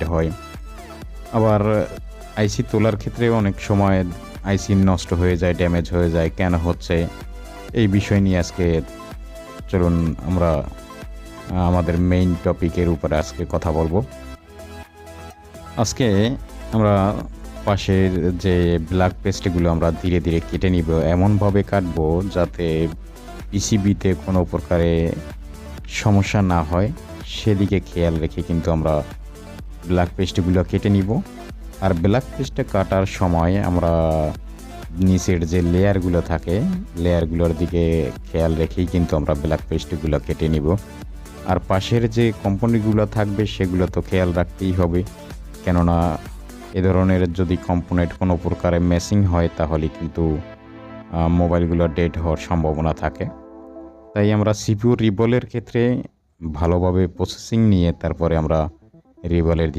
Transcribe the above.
Dead হয়। আবার আইসি তোলার ক্ষেত্রে অনেক সময় আইসি নষ্ট হয়ে যায় ড্যামেজ হয়ে যায়, কেন হচ্ছে? এই বিষয় নিয়ে আজকে চলুন আমরা আমাদের মেইন টপিকের উপরে আজকে কথা বলব। আজকে আমরা পাশের যে ব্ল্যাক পেস্টগুলো আমরা ধীরে ধীরে কেটে নিব, এমনভাবে কাটবো যাতে পিসিবিতে কোনো প্রকারে সমস্যা না হয়। সেদিকে খেয়াল রেখে কিন্তু আমরা ব্ল্যাক পেস্টগুলো কেটে নিব। আর ব্ল্যাক পেস্টটা কাটার সময় আমরা নিচের যে লেয়ারগুলো থাকে, লেয়ারগুলোর দিকে খেয়াল রেখেই কিন্তু আমরা ব্ল্যাক পেস্টগুলো কেটে নিব। আর পাশের যে কোম্পানিগুলো থাকবে, সেগুলো তো খেয়াল রাখতেই হবে। কেননা এ ধরনের যদি কম্পোনেন্ট কোনো প্রকারে মেসিং হয়, তাহলে কিন্তু মোবাইলগুলো ডেড হওয়ার সম্ভাবনা থাকে। তাই আমরা সিপিউ রিবলের ক্ষেত্রে ভালোভাবে প্রসেসিং নিয়ে তারপরে আমরা রিবলের দিকে।